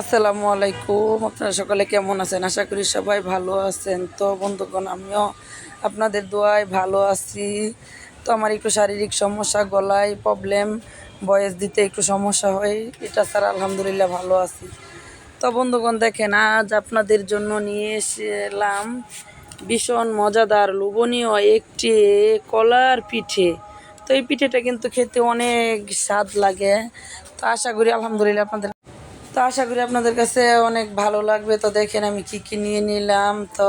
আসসালামু আলাইকুম। আপনারা সকলে কেমন আছেন? আশা করি সবাই ভালো আছেন। তো বন্ধুগণ, আমিও আপনাদের দোয়ায় ভালো আছি। তো আমার একটু শারীরিক সমস্যা, গলায় প্রবলেম বয়স দিতে একটু সমস্যা হয়, এটা ছাড়া আলহামদুলিল্লাহ ভালো আছি। তো বন্ধুগণ, দেখেন, আজ আপনাদের জন্য নিয়ে এসেলাম ভীষণ মজাদার, লোভনীয় একটি কলার পিঠে। তো এই পিঠেটা কিন্তু খেতে অনেক স্বাদ লাগে। তো আশা করি আলহামদুলিল্লাহ আপনাদের তো আশা করি আপনাদের কাছে অনেক ভালো লাগবে। তো দেখেন আমি কি কি নিয়ে নিলাম। তো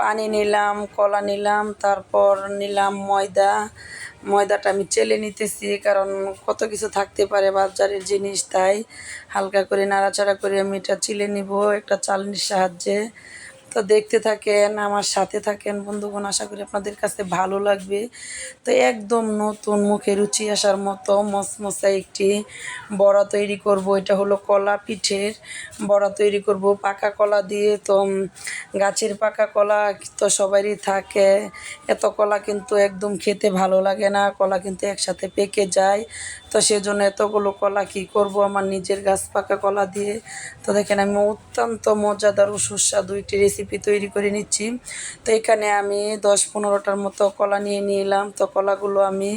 পানি নিলাম, কলা নিলাম, তারপর নিলাম ময়দা। ময়দাটা আমি চেলে নিতেছি, কারণ কত কিছু থাকতে পারে বাজারের জিনিস, তাই হালকা করে নাড়াচাড়া করে আমি এটা চিলে নিব একটা চালনির সাহায্যে। তো দেখতে থাকেন, আমার সাথে থাকেন বন্ধুগণ, আশা করি আপনাদের কাছে ভালো লাগবে। তো একদম নতুন মুখে রুচি আসার মতো মসমসা একটি বড়া তৈরি করব। এটা হলো কলা পিঠের বড়া তৈরি করব। পাকা কলা দিয়ে তো গাছের পাকা কলা তো সবারই থাকে। এত কলা কিন্তু একদম খেতে ভালো লাগে না, কলা কিন্তু একসাথে পেকে যায়। তো সেজন্য এতগুলো কলা কি করব? আমার নিজের গাছ পাকা কলা দিয়ে। তো দেখেন আমি অত্যন্ত মজাদার ও সুস্বাদু একটি রেসিপি তৈরি করে নিচ্ছি। তো এখানে আমি দশ পনেরোটার মতো কলা নিয়ে নিলাম। তো কলাগুলো আমি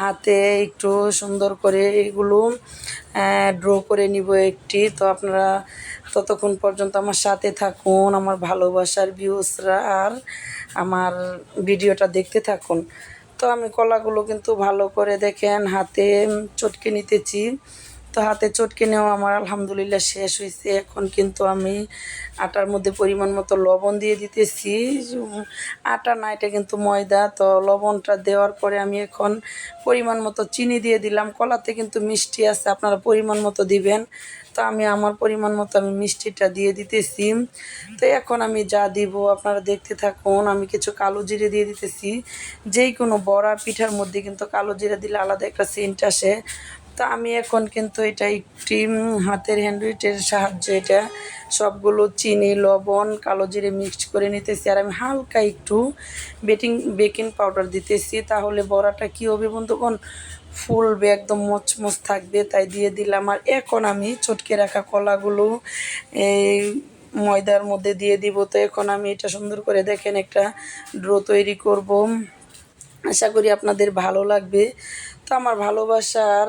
হাতে একটু সুন্দর করে এগুলো ড্র করে নিব একটি। তো আপনারা ততক্ষণ পর্যন্ত আমার সাথে থাকুন, আমার ভালোবাসার ভিউসরা আর আমার ভিডিওটা দেখতে থাকুন। তো আমি কলাগুলো কিন্তু ভালো করে দেখেন, হাতে চটকে নিতেছি। তো হাতে চটকে নেওয়া আমার আলহামদুলিল্লাহ শেষ হয়েছে। এখন কিন্তু আমি আটার মধ্যে পরিমাণ মতো লবণ দিয়ে দিতেছি। আটা না, এটা কিন্তু ময়দা। তো লবণটা দেওয়ার পরে আমি এখন পরিমাণ মতো চিনি দিয়ে দিলাম। কলাতে কিন্তু মিষ্টি আছে, আপনারা পরিমাণ মতো দিবেন। তো আমি আমার পরিমাণ মতো আমি মিষ্টিটা দিয়ে দিতেছি। তো এখন আমি যা দিব, আপনারা দেখতে থাকুন, আমি কিছু কালো জিরে দিয়ে দিতেছি। যেই কোনো বড়া পিঠার মধ্যে কিন্তু কালো জিরে দিলে আলাদা একটা সেন্ট আসে। তো আমি এখন কিন্তু এটা একটি হাতের হ্যান্ডউইটের সাহায্যে এটা সবগুলো চিনি, লবণ, কালো জিরে মিক্সড করে নিতেছি। আর আমি হালকা একটু বেটিং বেকিং পাউডার দিতেছি। তাহলে বড়াটা কী হবে বন্ধুগণ? ফুলবে, একদম মচমচ থাকবে, তাই দিয়ে দিলাম। আর এখন আমি চটকে রাখা কলাগুলো, এই ময়দার মধ্যে দিয়ে দিব। তো এখন আমি এটা সুন্দর করে দেখেন একটা ড্রো তৈরি করব। আশা করি আপনাদের ভালো লাগবে। আমার ভালোবাসার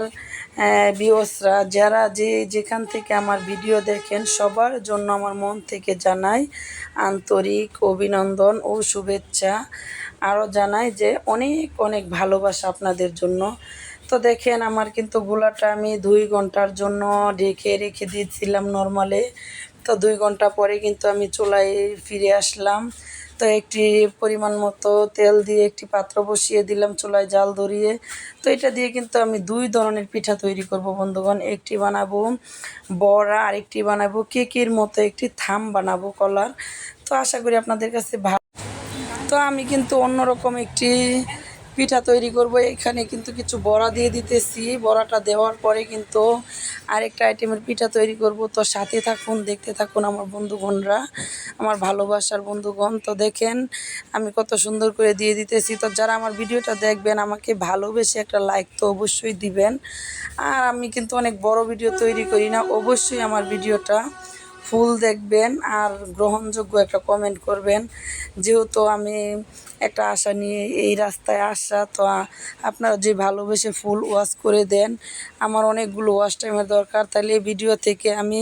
বিওসরা যারা যে যেখান থেকে আমার ভিডিও দেখেন, সবার জন্য আমার মন থেকে জানাই আন্তরিক অভিনন্দন ও শুভেচ্ছা। আরও জানাই যে অনেক অনেক ভালোবাসা আপনাদের জন্য। তো দেখেন, আমার কিন্তু গোলাটা আমি দুই ঘণ্টার জন্য ঢেকে রেখে দিয়েছিলাম নর্মালে তো দুই ঘণ্টা পরে কিন্তু আমি চুলায় ফিরে আসলাম। তো একটি পরিমাণ মতো তেল দিয়ে একটি পাত্র বসিয়ে দিলাম চুলায় জাল ধরিয়ে। তো এটা দিয়ে কিন্তু আমি দুই ধরনের পিঠা তৈরি করব বন্ধুগণ। একটি বানাবো বড়া আর একটি বানাবো কেকের মতো একটি থাম বানাবো কলার। তো আশা করি আপনাদের কাছে ভালো। তো আমি কিন্তু অন্যরকম একটি পিঠা তৈরি করব। এখানে কিন্তু কিছু বড়া দিয়ে দিতেছি। বড়াটা দেওয়ার পরে কিন্তু আরেকটা আইটেমের পিঠা তৈরি করব। তো সাথে থাকুন, দেখতে থাকুন আমার বন্ধুগণরা, আমার ভালোবাসার বন্ধুগণ। তো দেখেন, আমি কত সুন্দর করে দিয়ে দিতেছি। তো যারা আমার ভিডিওটা দেখবেন, আমাকে ভালোবেসে একটা লাইক তো অবশ্যই দিবেন। আর আমি কিন্তু অনেক বড় ভিডিও তৈরি করি না, অবশ্যই আমার ভিডিওটা ফুল দেখবেন আর গ্রহণযোগ্য একটা কমেন্ট করবেন। যেহেতু আমি একটা আশা নিয়ে এই রাস্তায় আসা। তো আপনারা যে ভালোবেসে ফুল ওয়াশ করে দেন, আমার অনেকগুলো ওয়াশ টাইমের দরকার। তাহলে ভিডিও থেকে আমি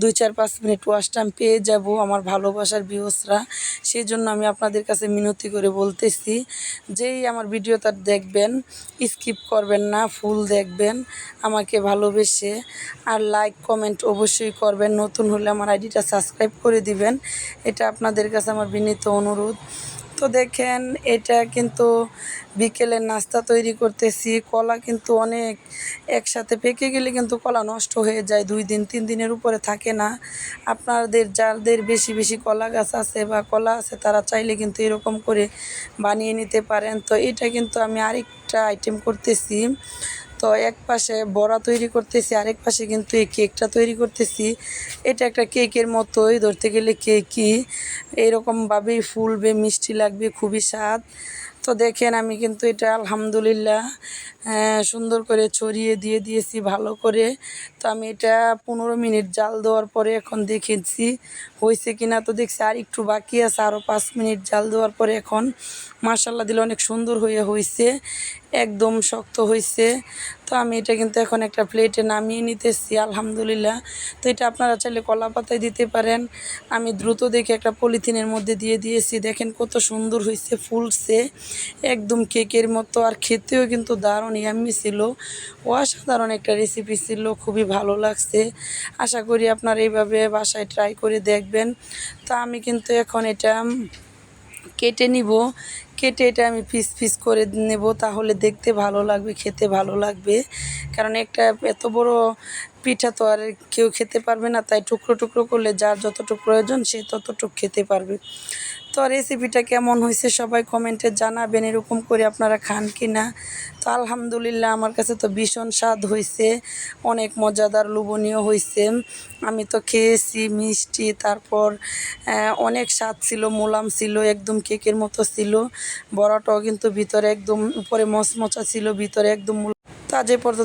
দুই চার পাঁচ মিনিট ওয়াশ টাইম পেয়ে যাব আমার ভালোবাসার ভিউসরা। সেই জন্য আমি আপনাদের কাছে মিনতি করে বলতেছি, যেই আমার ভিডিওটা দেখবেন, স্কিপ করবেন না, ফুল দেখবেন আমাকে ভালোবেসে। আর লাইক, কমেন্ট অবশ্যই করবেন। নতুন হলে আমার আইডিটা সাবস্ক্রাইব করে দিবেন। এটা আপনাদের কাছে আমার বিনীত অনুরোধ। তো দেখেন, এটা কিন্তু বিকেলের নাস্তা তৈরি করতেছি, কলা কিন্তু অনেক একসাথে পেকে গেলে কিন্তু কলা নষ্ট হয়ে যায়, দুই দিন, তিন দিনের উপরে থাকে না। আপনাদের যাদের বেশি বেশি কলা গাছ আছে বা কলা আছে, তারা চাইলে কিন্তু এরকম করে বানিয়ে নিতে পারেন। তো এটা কিন্তু আমি আরেকটা আইটেম করতেছি। তো এক পাশে বড়া তৈরি করতেছি, আরেক পাশে কিন্তু এই কেকটা তৈরি করতেছি। এটা একটা কেকের মতোই, ধরতে গেলে কেকই এরকমভাবেই ফুলবে, মিষ্টি লাগবে, খুবই স্বাদ। তো দেখেন আমি কিন্তু এটা আলহামদুলিল্লাহ সুন্দর করে ছড়িয়ে দিয়ে দিয়েছি ভালো করে। তো আমি এটা পনেরো মিনিট জাল দেওয়ার পরে এখন দেখেছি, হয়েছে কি না তো দেখছি আর একটু বাকি আছে আরও পাঁচ মিনিট জাল দেওয়ার পরে এখন মার্শাল্লাহ দিলে অনেক সুন্দর হয়ে হয়েছে, একদম শক্ত হয়েছে। তো আমি এটা কিন্তু এখন একটা প্লেটে নামিয়ে নিতেছি, আলহামদুলিল্লাহ। তো এটা আপনারা চাইলে কলা পাতায় দিতে পারেন। আমি দ্রুত দেখে একটা পলিথিনের মধ্যে দিয়ে দিয়েছি। দেখেন কত সুন্দর হয়েছে ফুলছে। একদম কেকের মতো, আর খেতেও কিন্তু দারুণ ইয়াম্মি ছিল। অসাধারণ একটা রেসিপি ছিল, খুবই ভালো লাগছে। আশা করি আপনারা এইভাবে বাসায় ট্রাই করে দেখবেন। তা আমি কিন্তু এখন এটা কেটে নিব। কেটে এটা আমি পিস পিস করে নেব, তাহলে দেখতে ভালো লাগবে, খেতে ভালো লাগবে। কারণ একটা এত বড় পিঠা তো আর কেউ খেতে পারবে না, তাই টুকরো টুকরো করলে যার যতটুকু প্রয়োজন সে ততটুকু খেতে পারবে। তো রেসিপিটা কেমন হয়েছে সবাই কমেন্টে জানাবেন, এরকম করে আপনারা খান কি না তো আলহামদুলিল্লাহ আমার কাছে তো ভীষণ স্বাদ হয়েছে, অনেক মজাদার লোভনীয় হয়েছে। আমি তো খেয়েছি মিষ্টি, তারপর অনেক স্বাদ ছিল, মোলাম ছিল, একদম কেকের মতো ছিল। বড়াটাও কিন্তু ভিতরে একদম উপরে মচমচা ছিল, ভিতরে একদম মোলা- তো পর্যন্ত